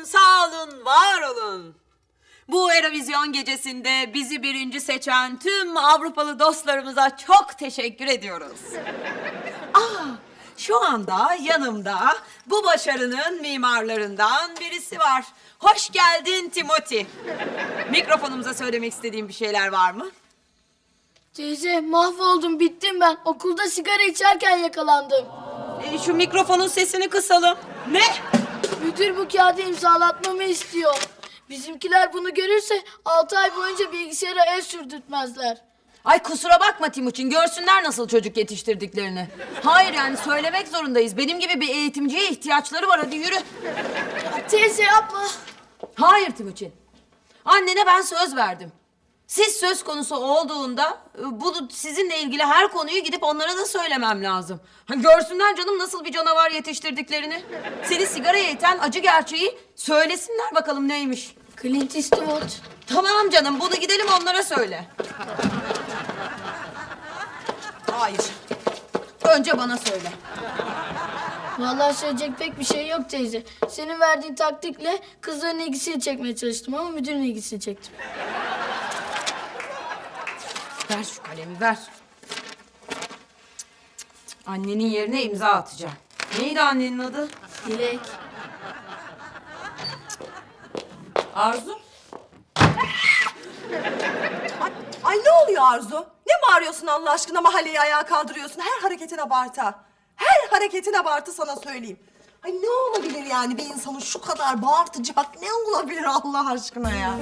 olun, sağ olun, var olun. Bu Eurovision gecesinde bizi birinci seçen tüm Avrupalı dostlarımıza çok teşekkür ediyoruz. Aa, şu anda yanımda bu başarının mimarlarından birisi var. Hoş geldin Timothy. Mikrofonumuza söylemek istediğim bir şeyler var mı? Teyze mahvoldum bittim ben. Okulda sigara içerken yakalandım. Ee, şu mikrofonun sesini kısalım. Ne? Müdür bu kağıdı imzalatmamı istiyor. Bizimkiler bunu görürse 6 ay boyunca bilgisayara el sürdürtmezler. Ay kusura bakma Timuçin, görsünler nasıl çocuk yetiştirdiklerini. Hayır yani söylemek zorundayız. Benim gibi bir eğitimciye ihtiyaçları var. Hadi yürü. Teyze yapma. Hayır Timuçin. Annene ben söz verdim. Siz söz konusu olduğunda e, bu sizinle ilgili her konuyu gidip onlara da söylemem lazım. Ha, görsünler canım nasıl bir canavar yetiştirdiklerini. Seni sigaraya iten acı gerçeği söylesinler bakalım neymiş. Clint Eastwood. Tamam canım bunu gidelim onlara söyle. Hayır. Önce bana söyle. Vallahi söyleyecek pek bir şey yok teyze. Senin verdiğin taktikle kızların ilgisini çekmeye çalıştım ama müdürün ilgisini çektim. Ver şu kalemi ver. Annenin yerine imza atacağım. Neydi annenin adı? Dilek. Arzu. Ay, ay ne oluyor Arzu? Ne bağırıyorsun Allah aşkına mahalleyi ayağa kaldırıyorsun? Her hareketin abartı. Her hareketin abartı sana söyleyeyim. Ay ne olabilir yani bir insanın şu kadar bağırtacak ne olabilir Allah aşkına ya?